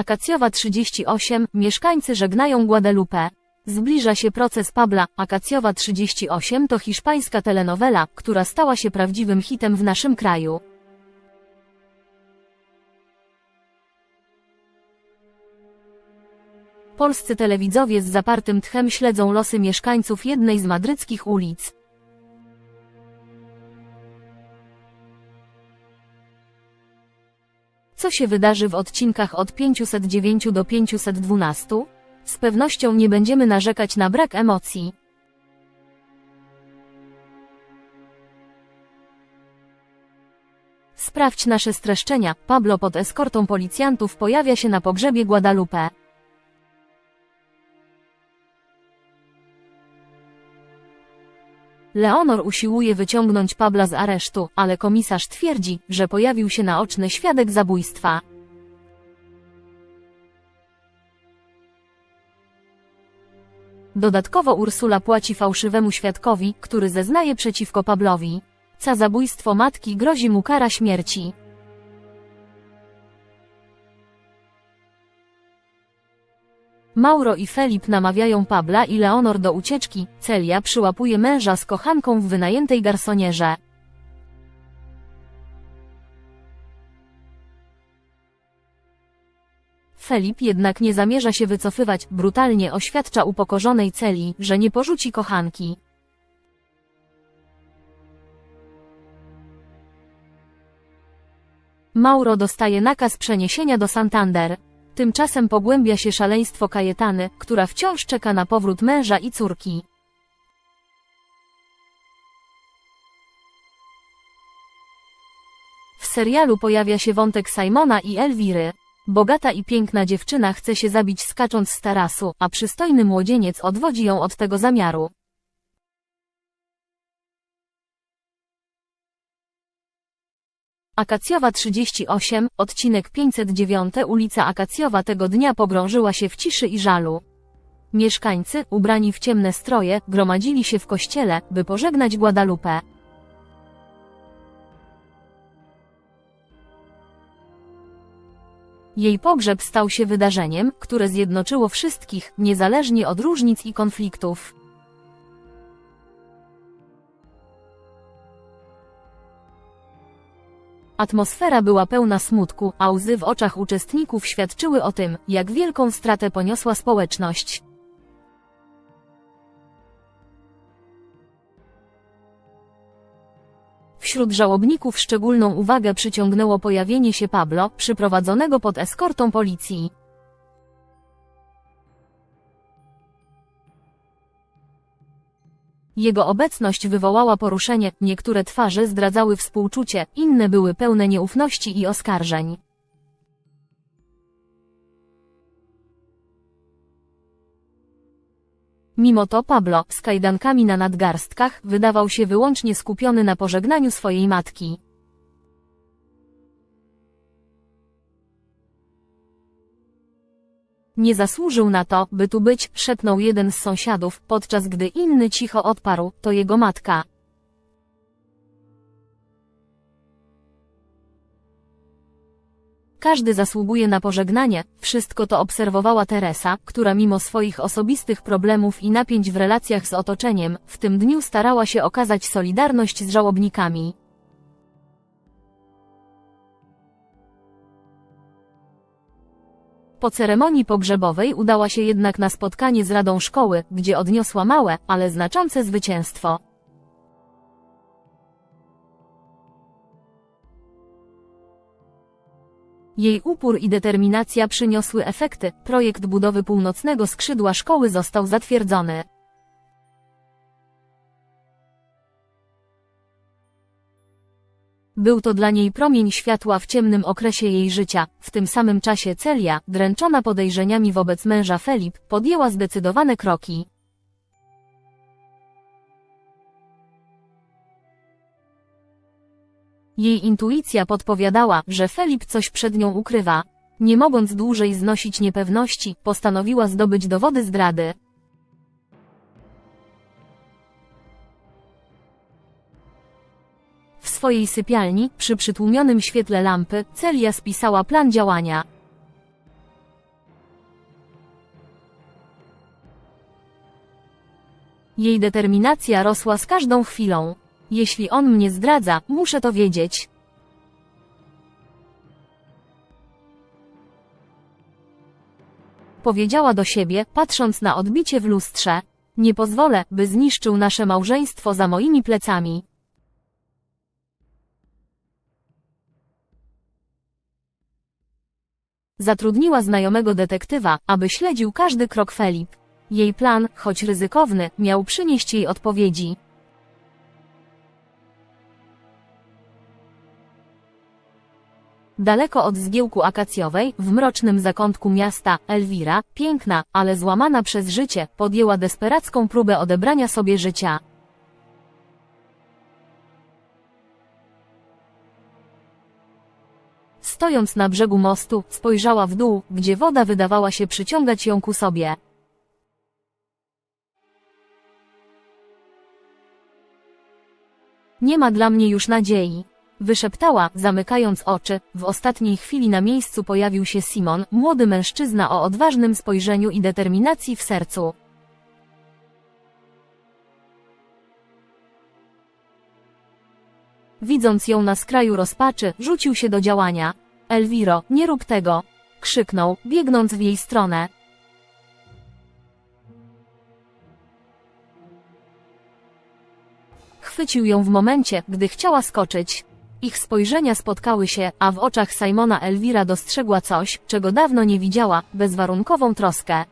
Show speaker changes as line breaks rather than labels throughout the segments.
Akacjowa 38, mieszkańcy żegnają Guadalupe. Zbliża się proces Pabla. Akacjowa 38 to hiszpańska telenowela, która stała się prawdziwym hitem w naszym kraju. Polscy telewidzowie z zapartym tchem śledzą losy mieszkańców jednej z madryckich ulic. Co się wydarzy w odcinkach od 509 do 512? Z pewnością nie będziemy narzekać na brak emocji. Sprawdź nasze streszczenia. Pablo pod eskortą policjantów pojawia się na pogrzebie Guadalupe. Leonor usiłuje wyciągnąć Pabla z aresztu, ale komisarz twierdzi, że pojawił się naoczny świadek zabójstwa. Dodatkowo Ursula płaci fałszywemu świadkowi, który zeznaje przeciwko Pablowi. Za zabójstwo matki grozi mu kara śmierci. Mauro i Felip namawiają Pabla i Leonor do ucieczki, Celia przyłapuje męża z kochanką w wynajętej garsonierze. Felip jednak nie zamierza się wycofywać, brutalnie oświadcza upokorzonej Celi, że nie porzuci kochanki. Mauro dostaje nakaz przeniesienia do Santander. Tymczasem pogłębia się szaleństwo Kajetany, która wciąż czeka na powrót męża i córki. W serialu pojawia się wątek Simona i Elwiry. Bogata i piękna dziewczyna chce się zabić skacząc z tarasu, a przystojny młodzieniec odwodzi ją od tego zamiaru. Akacjowa 38, odcinek 509 ulica Akacjowa tego dnia pogrążyła się w ciszy i żalu. Mieszkańcy, ubrani w ciemne stroje, gromadzili się w kościele, by pożegnać Guadalupe. Jej pogrzeb stał się wydarzeniem, które zjednoczyło wszystkich, niezależnie od różnic i konfliktów. Atmosfera była pełna smutku, a łzy w oczach uczestników świadczyły o tym, jak wielką stratę poniosła społeczność. Wśród żałobników szczególną uwagę przyciągnęło pojawienie się Pablo, przyprowadzonego pod eskortą policji. Jego obecność wywołała poruszenie, niektóre twarze zdradzały współczucie, inne były pełne nieufności i oskarżeń. Mimo to Pablo, z kajdankami na nadgarstkach, wydawał się wyłącznie skupiony na pożegnaniu swojej matki. Nie zasłużył na to, by tu być, szepnął jeden z sąsiadów, podczas gdy inny cicho odparł, to jego matka. Każdy zasługuje na pożegnanie, wszystko to obserwowała Teresa, która mimo swoich osobistych problemów i napięć w relacjach z otoczeniem, w tym dniu starała się okazać solidarność z żałobnikami. Po ceremonii pogrzebowej udała się jednak na spotkanie z Radą Szkoły, gdzie odniosła małe, ale znaczące zwycięstwo. Jej upór i determinacja przyniosły efekty, projekt budowy północnego skrzydła szkoły został zatwierdzony. Był to dla niej promień światła w ciemnym okresie jej życia. W tym samym czasie Celia, dręczona podejrzeniami wobec męża Felip, podjęła zdecydowane kroki. Jej intuicja podpowiadała, że Felip coś przed nią ukrywa. Nie mogąc dłużej znosić niepewności, postanowiła zdobyć dowody zdrady. swojej sypialni, przy przytłumionym świetle lampy, Celia spisała plan działania. Jej determinacja rosła z każdą chwilą. Jeśli on mnie zdradza, muszę to wiedzieć. Powiedziała do siebie, patrząc na odbicie w lustrze. Nie pozwolę, by zniszczył nasze małżeństwo za moimi plecami. Zatrudniła znajomego detektywa, aby śledził każdy krok Felip. Jej plan, choć ryzykowny, miał przynieść jej odpowiedzi. Daleko od zgiełku akacjowej, w mrocznym zakątku miasta, Elwira, piękna, ale złamana przez życie, podjęła desperacką próbę odebrania sobie życia. Stojąc na brzegu mostu, spojrzała w dół, gdzie woda wydawała się przyciągać ją ku sobie. Nie ma dla mnie już nadziei. Wyszeptała, zamykając oczy. W ostatniej chwili na miejscu pojawił się Simon, młody mężczyzna o odważnym spojrzeniu i determinacji w sercu. Widząc ją na skraju rozpaczy, rzucił się do działania. Elwiro, nie rób tego! Krzyknął, biegnąc w jej stronę. Chwycił ją w momencie, gdy chciała skoczyć. Ich spojrzenia spotkały się, a w oczach Simona Elwira dostrzegła coś, czego dawno nie widziała, bezwarunkową troskę.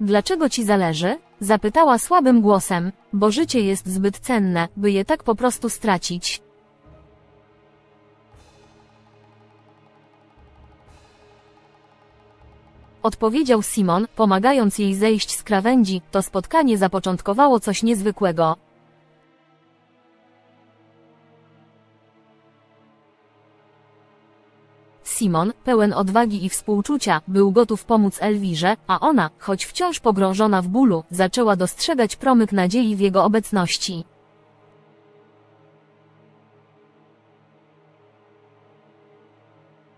Dlaczego ci zależy? Zapytała słabym głosem, bo życie jest zbyt cenne, by je tak po prostu stracić. Odpowiedział Simon, pomagając jej zejść z krawędzi, to spotkanie zapoczątkowało coś niezwykłego. Simon, pełen odwagi i współczucia, był gotów pomóc Elwirze, a ona, choć wciąż pogrążona w bólu, zaczęła dostrzegać promyk nadziei w jego obecności.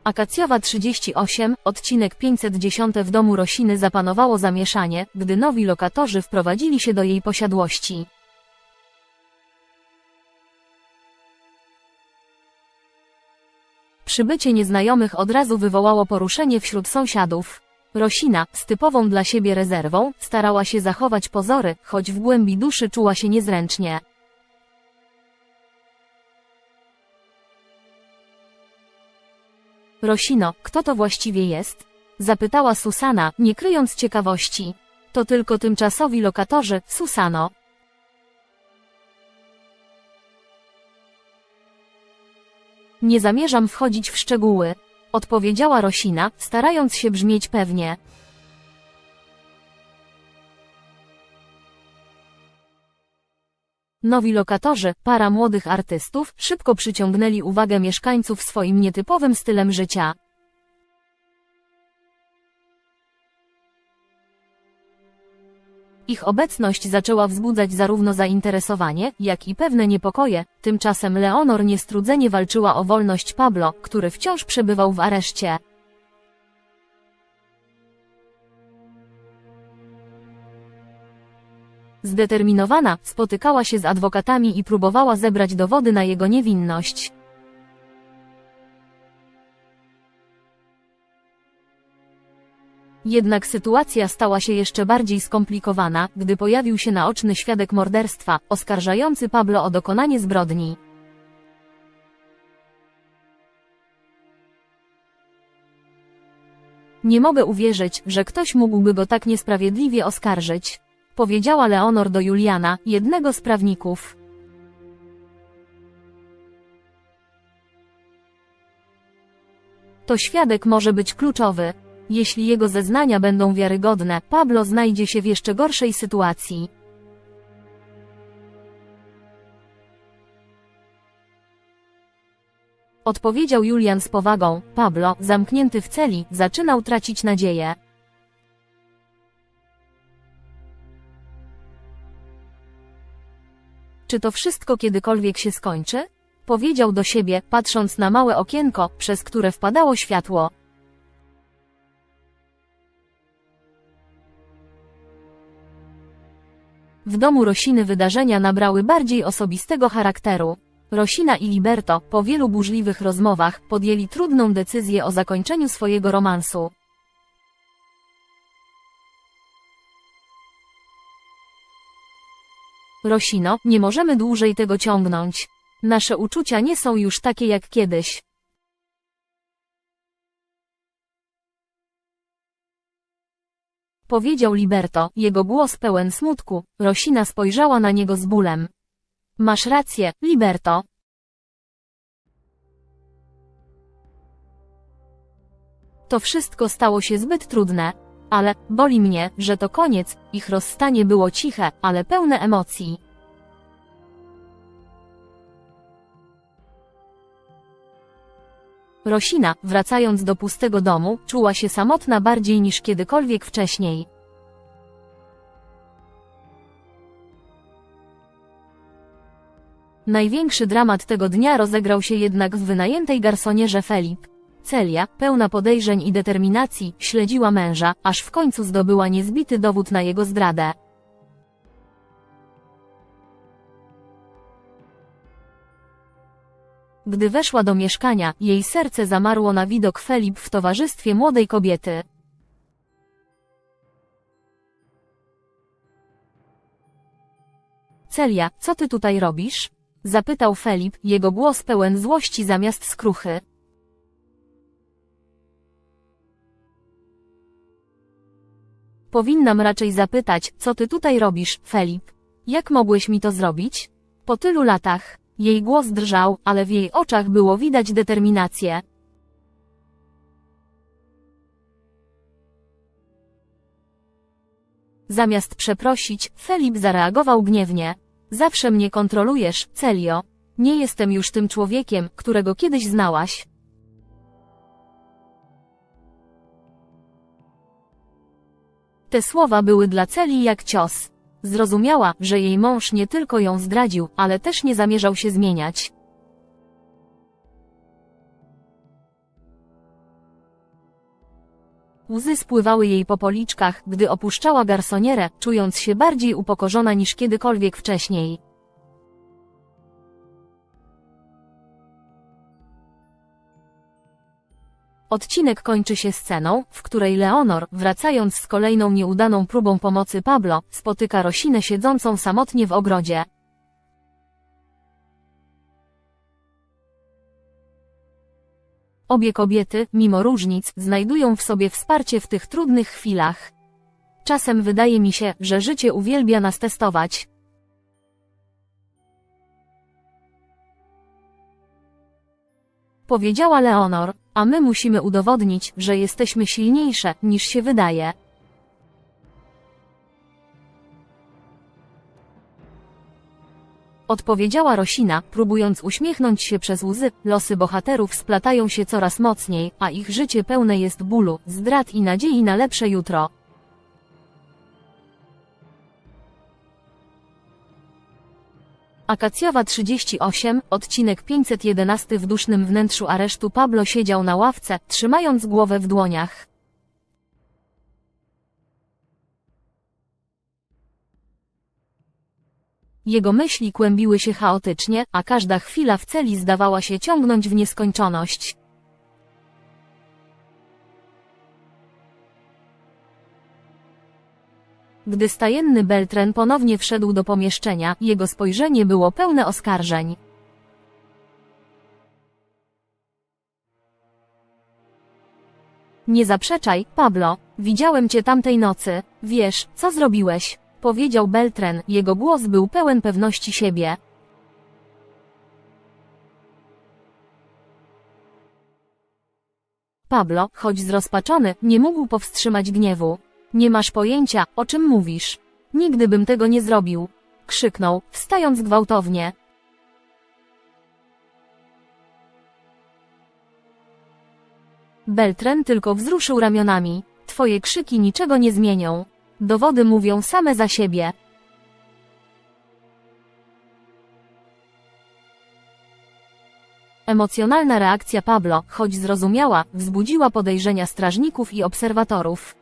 Akacjowa 38, odcinek 510 w domu Rosiny zapanowało zamieszanie, gdy nowi lokatorzy wprowadzili się do jej posiadłości. Przybycie nieznajomych od razu wywołało poruszenie wśród sąsiadów. Rosina, z typową dla siebie rezerwą, starała się zachować pozory, choć w głębi duszy czuła się niezręcznie. Rosino, kto to właściwie jest? Zapytała Susana, nie kryjąc ciekawości. To tylko tymczasowi lokatorzy, Susano. Nie zamierzam wchodzić w szczegóły. Odpowiedziała Rosina, starając się brzmieć pewnie. Nowi lokatorzy, para młodych artystów, szybko przyciągnęli uwagę mieszkańców swoim nietypowym stylem życia. Ich obecność zaczęła wzbudzać zarówno zainteresowanie, jak i pewne niepokoje, tymczasem Leonor niestrudzenie walczyła o wolność Pablo, który wciąż przebywał w areszcie. Zdeterminowana, spotykała się z adwokatami i próbowała zebrać dowody na jego niewinność. Jednak sytuacja stała się jeszcze bardziej skomplikowana, gdy pojawił się naoczny świadek morderstwa, oskarżający Pablo o dokonanie zbrodni. Nie mogę uwierzyć, że ktoś mógłby go tak niesprawiedliwie oskarżyć. Powiedziała Leonor do Juliana, jednego z prawników. To świadek może być kluczowy. Jeśli jego zeznania będą wiarygodne, Pablo znajdzie się w jeszcze gorszej sytuacji. Odpowiedział Julian z powagą. Pablo, zamknięty w celi, zaczynał tracić nadzieję. Czy to wszystko kiedykolwiek się skończy? Powiedział do siebie, patrząc na małe okienko, przez które wpadało światło. W domu Rosiny wydarzenia nabrały bardziej osobistego charakteru. Rosina i Liberto, po wielu burzliwych rozmowach, podjęli trudną decyzję o zakończeniu swojego romansu. Rosino, nie możemy dłużej tego ciągnąć. Nasze uczucia nie są już takie jak kiedyś. Powiedział Liberto, jego głos pełen smutku. Rosina spojrzała na niego z bólem. Masz rację, Liberto. To wszystko stało się zbyt trudne. Ale, boli mnie, że to koniec, ich rozstanie było ciche, ale pełne emocji. Rosina, wracając do pustego domu, czuła się samotna bardziej niż kiedykolwiek wcześniej. Największy dramat tego dnia rozegrał się jednak w wynajętej garsonierze Felip. Celia, pełna podejrzeń i determinacji, śledziła męża, aż w końcu zdobyła niezbity dowód na jego zdradę. Gdy weszła do mieszkania, jej serce zamarło na widok Felip w towarzystwie młodej kobiety. Celia, co ty tutaj robisz? Zapytał Felip, jego głos pełen złości zamiast skruchy. Powinnam raczej zapytać, co ty tutaj robisz, Felip? Jak mogłeś mi to zrobić? Po tylu latach. Jej głos drżał, ale w jej oczach było widać determinację. Zamiast przeprosić, Felip zareagował gniewnie. Zawsze mnie kontrolujesz, Celio. Nie jestem już tym człowiekiem, którego kiedyś znałaś. Te słowa były dla Celi jak cios. Zrozumiała, że jej mąż nie tylko ją zdradził, ale też nie zamierzał się zmieniać. Łzy spływały jej po policzkach, gdy opuszczała garsonierę, czując się bardziej upokorzona niż kiedykolwiek wcześniej. Odcinek kończy się sceną, w której Leonor, wracając z kolejną nieudaną próbą pomocy Pablo, spotyka Rosinę siedzącą samotnie w ogrodzie. Obie kobiety, mimo różnic, znajdują w sobie wsparcie w tych trudnych chwilach. Czasem wydaje mi się, że życie uwielbia nas testować. Powiedziała Leonor, a my musimy udowodnić, że jesteśmy silniejsze, niż się wydaje. Odpowiedziała Rosina, próbując uśmiechnąć się przez łzy. Losy bohaterów splatają się coraz mocniej, a ich życie pełne jest bólu, zdrad i nadziei na lepsze jutro. Akacjowa 38, odcinek 511 w dusznym wnętrzu aresztu Pablo siedział na ławce, trzymając głowę w dłoniach. Jego myśli kłębiły się chaotycznie, a każda chwila w celi zdawała się ciągnąć w nieskończoność. Gdy stajenny Beltren ponownie wszedł do pomieszczenia, jego spojrzenie było pełne oskarżeń. Nie zaprzeczaj, Pablo. Widziałem cię tamtej nocy. Wiesz, co zrobiłeś? Powiedział Beltren, jego głos był pełen pewności siebie. Pablo, choć zrozpaczony, nie mógł powstrzymać gniewu. Nie masz pojęcia, o czym mówisz. Nigdy bym tego nie zrobił. Krzyknął, wstając gwałtownie. Beltren tylko wzruszył ramionami. Twoje krzyki niczego nie zmienią. Dowody mówią same za siebie. Emocjonalna reakcja Pablo, choć zrozumiała, wzbudziła podejrzenia strażników i obserwatorów.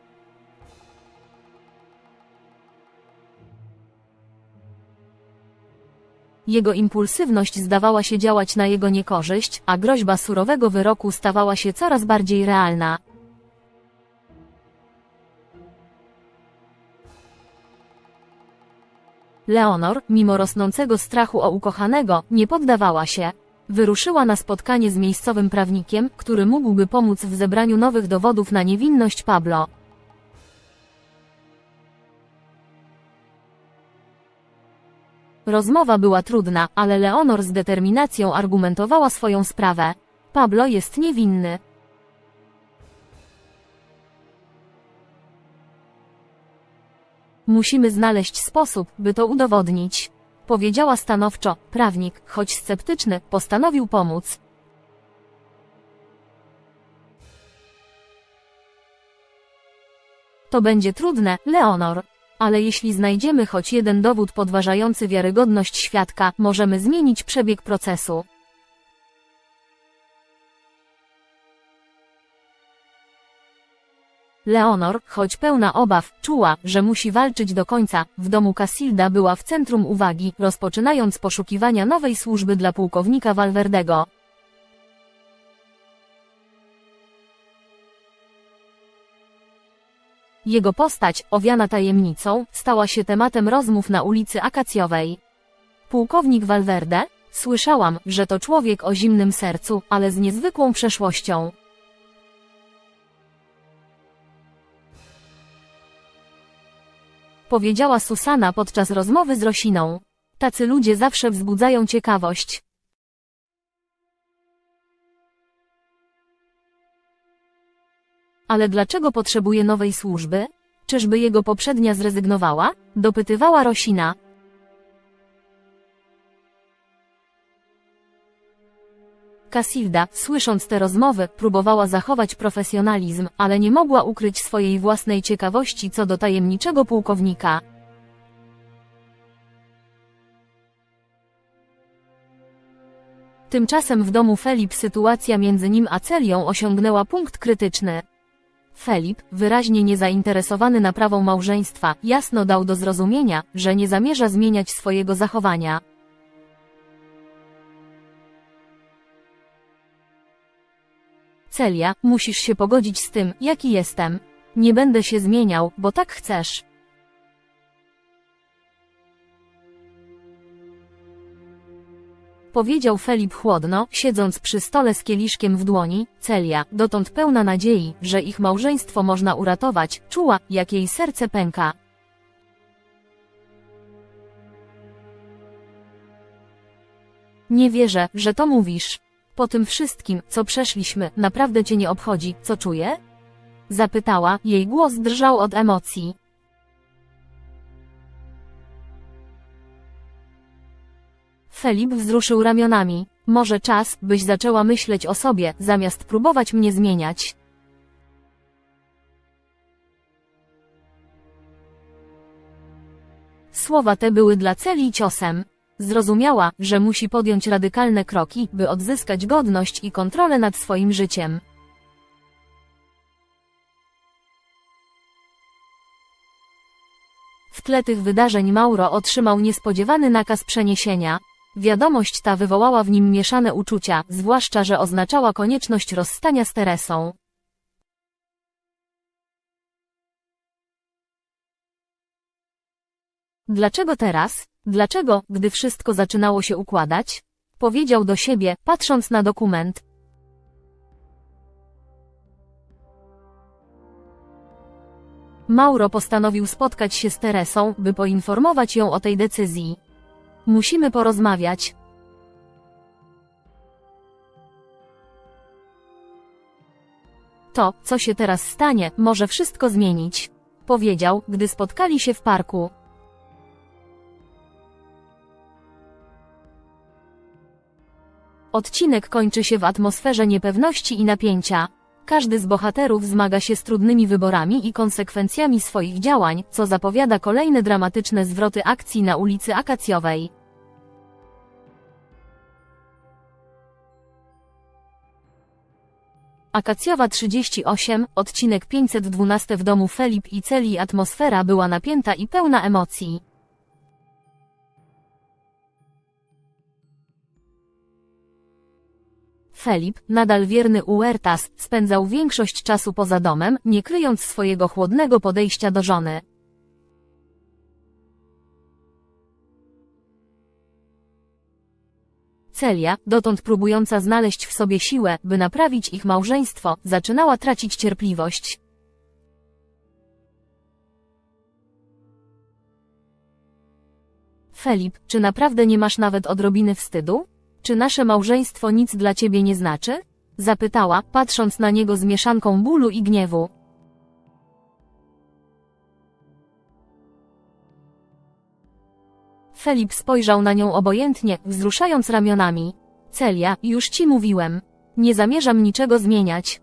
Jego impulsywność zdawała się działać na jego niekorzyść, a groźba surowego wyroku stawała się coraz bardziej realna. Leonor, mimo rosnącego strachu o ukochanego, nie poddawała się. Wyruszyła na spotkanie z miejscowym prawnikiem, który mógłby pomóc w zebraniu nowych dowodów na niewinność Pablo. Rozmowa była trudna, ale Leonor z determinacją argumentowała swoją sprawę. Pablo jest niewinny. Musimy znaleźć sposób, by to udowodnić. Powiedziała stanowczo, prawnik, choć sceptyczny, postanowił pomóc. To będzie trudne, Leonor. Ale jeśli znajdziemy choć jeden dowód podważający wiarygodność świadka, możemy zmienić przebieg procesu. Leonor, choć pełna obaw, czuła, że musi walczyć do końca. W domu Casilda była w centrum uwagi, rozpoczynając poszukiwania nowej służby dla pułkownika Valverdego. Jego postać, owiana tajemnicą, stała się tematem rozmów na ulicy Akacjowej. Pułkownik Valverde? Słyszałam, że to człowiek o zimnym sercu, ale z niezwykłą przeszłością. Powiedziała Susana podczas rozmowy z Rosiną. Tacy ludzie zawsze wzbudzają ciekawość. Ale dlaczego potrzebuje nowej służby? Czyżby jego poprzednia zrezygnowała? Dopytywała Rosina. Casilda, słysząc te rozmowy, próbowała zachować profesjonalizm, ale nie mogła ukryć swojej własnej ciekawości co do tajemniczego pułkownika. Tymczasem w domu Felip sytuacja między nim a Celią osiągnęła punkt krytyczny. Felip, wyraźnie niezainteresowany naprawą małżeństwa, jasno dał do zrozumienia, że nie zamierza zmieniać swojego zachowania. Celia, musisz się pogodzić z tym, jaki jestem. Nie będę się zmieniał, bo tak chcesz. Powiedział Felip chłodno, siedząc przy stole z kieliszkiem w dłoni, Celia, dotąd pełna nadziei, że ich małżeństwo można uratować, czuła, jak jej serce pęka. Nie wierzę, że to mówisz. Po tym wszystkim, co przeszliśmy, naprawdę cię nie obchodzi, co czuję? Zapytała, jej głos drżał od emocji. Felip wzruszył ramionami. Może czas, byś zaczęła myśleć o sobie, zamiast próbować mnie zmieniać. Słowa te były dla Celi ciosem. Zrozumiała, że musi podjąć radykalne kroki, by odzyskać godność i kontrolę nad swoim życiem. W tle tych wydarzeń Mauro otrzymał niespodziewany nakaz przeniesienia. Wiadomość ta wywołała w nim mieszane uczucia, zwłaszcza, że oznaczała konieczność rozstania z Teresą. Dlaczego teraz? Dlaczego, gdy wszystko zaczynało się układać? Powiedział do siebie, patrząc na dokument. Mauro postanowił spotkać się z Teresą, by poinformować ją o tej decyzji. Musimy porozmawiać. To, co się teraz stanie, może wszystko zmienić. Powiedział, gdy spotkali się w parku. Odcinek kończy się w atmosferze niepewności i napięcia. Każdy z bohaterów zmaga się z trudnymi wyborami i konsekwencjami swoich działań, co zapowiada kolejne dramatyczne zwroty akcji na ulicy Akacjowej. Akacjowa 38, odcinek 512 w domu Felip i Celi atmosfera była napięta i pełna emocji. Felip, nadal wierny Uertas, spędzał większość czasu poza domem, nie kryjąc swojego chłodnego podejścia do żony. Celia, dotąd próbująca znaleźć w sobie siłę, by naprawić ich małżeństwo, zaczynała tracić cierpliwość. Felip, czy naprawdę nie masz nawet odrobiny wstydu? Czy nasze małżeństwo nic dla ciebie nie znaczy? Zapytała, patrząc na niego z mieszanką bólu i gniewu. Felip spojrzał na nią obojętnie, wzruszając ramionami. Celia, już ci mówiłem. Nie zamierzam niczego zmieniać.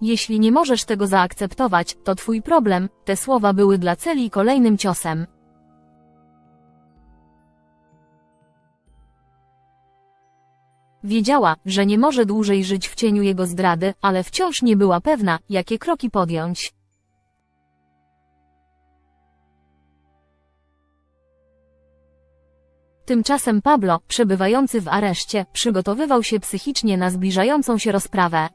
Jeśli nie możesz tego zaakceptować, to twój problem, te słowa były dla Celi kolejnym ciosem. Wiedziała, że nie może dłużej żyć w cieniu jego zdrady, ale wciąż nie była pewna, jakie kroki podjąć. Tymczasem Pablo, przebywający w areszcie, przygotowywał się psychicznie na zbliżającą się rozprawę.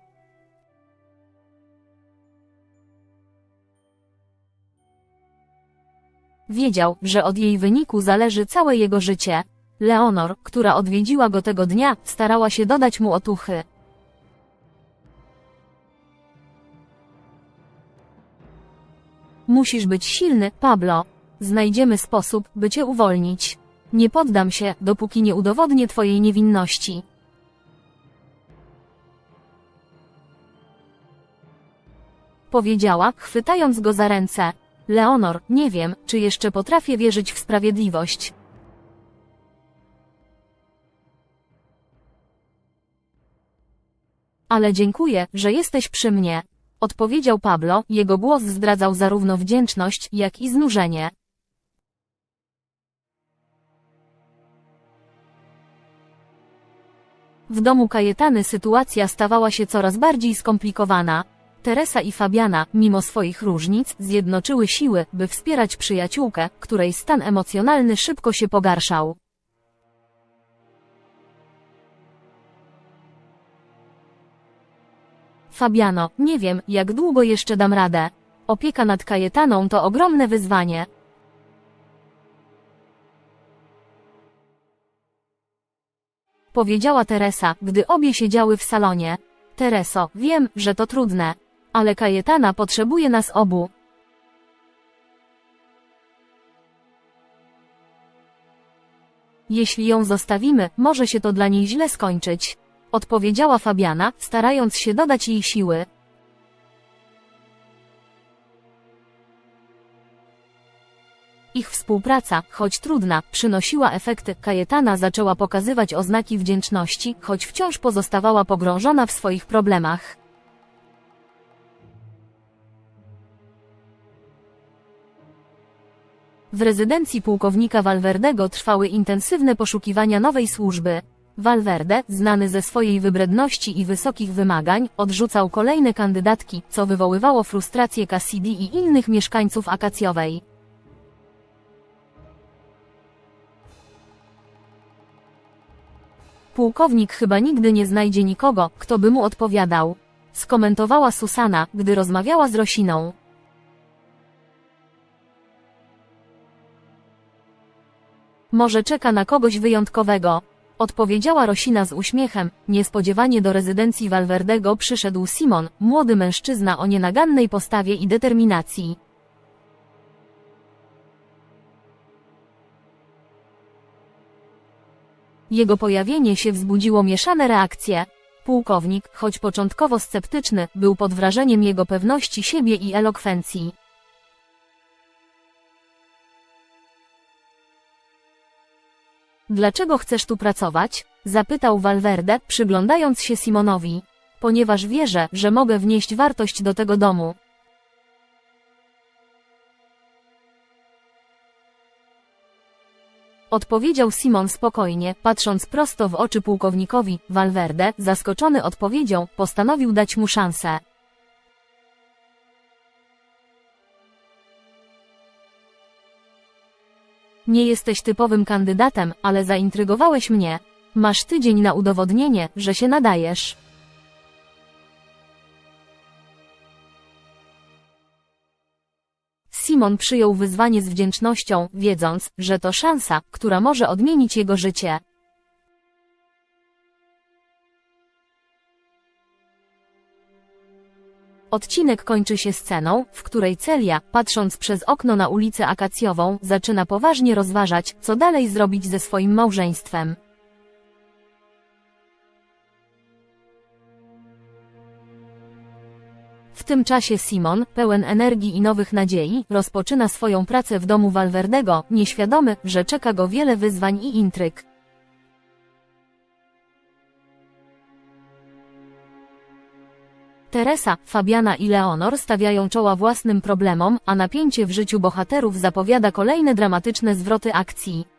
Wiedział, że od jej wyniku zależy całe jego życie. Leonor, która odwiedziła go tego dnia, starała się dodać mu otuchy. Musisz być silny, Pablo. Znajdziemy sposób, by cię uwolnić. Nie poddam się, dopóki nie udowodnię twojej niewinności. Powiedziała, chwytając go za ręce. Leonor, nie wiem, czy jeszcze potrafię wierzyć w sprawiedliwość. Ale dziękuję, że jesteś przy mnie. Odpowiedział Pablo, jego głos zdradzał zarówno wdzięczność, jak i znużenie. W domu Kajetany sytuacja stawała się coraz bardziej skomplikowana. Teresa i Fabiana, mimo swoich różnic, zjednoczyły siły, by wspierać przyjaciółkę, której stan emocjonalny szybko się pogarszał. Fabiano, nie wiem, jak długo jeszcze dam radę. Opieka nad Kajetaną to ogromne wyzwanie. Powiedziała Teresa, gdy obie siedziały w salonie. Tereso, wiem, że to trudne. Ale Kajetana potrzebuje nas obu. Jeśli ją zostawimy, może się to dla niej źle skończyć. Odpowiedziała Fabiana, starając się dodać jej siły. Ich współpraca, choć trudna, przynosiła efekty. Kajetana zaczęła pokazywać oznaki wdzięczności, choć wciąż pozostawała pogrążona w swoich problemach. W rezydencji pułkownika Valverdego trwały intensywne poszukiwania nowej służby. Valverde, znany ze swojej wybredności i wysokich wymagań, odrzucał kolejne kandydatki, co wywoływało frustrację Cassidy i innych mieszkańców Akacjowej. Pułkownik chyba nigdy nie znajdzie nikogo, kto by mu odpowiadał. Skomentowała Susana, gdy rozmawiała z Rosiną. Może czeka na kogoś wyjątkowego. Odpowiedziała Rosina z uśmiechem. Niespodziewanie do rezydencji Valverdego przyszedł Simon, młody mężczyzna o nienagannej postawie i determinacji. Jego pojawienie się wzbudziło mieszane reakcje. Pułkownik, choć początkowo sceptyczny, był pod wrażeniem jego pewności siebie i elokwencji. Dlaczego chcesz tu pracować? Zapytał Valverde, przyglądając się Simonowi. Ponieważ wierzę, że mogę wnieść wartość do tego domu. Odpowiedział Simon spokojnie, patrząc prosto w oczy pułkownikowi. Valverde, zaskoczony odpowiedzią, postanowił dać mu szansę. Nie jesteś typowym kandydatem, ale zaintrygowałeś mnie. Masz tydzień na udowodnienie, że się nadajesz. Simon przyjął wyzwanie z wdzięcznością, wiedząc, że to szansa, która może odmienić jego życie. Odcinek kończy się sceną, w której Celia, patrząc przez okno na ulicę Akacjową, zaczyna poważnie rozważać, co dalej zrobić ze swoim małżeństwem. Tym czasie Simon, pełen energii i nowych nadziei, rozpoczyna swoją pracę w domu Valverdego, nieświadomy, że czeka go wiele wyzwań i intryg. Teresa, Fabiana i Leonor stawiają czoła własnym problemom, a napięcie w życiu bohaterów zapowiada kolejne dramatyczne zwroty akcji.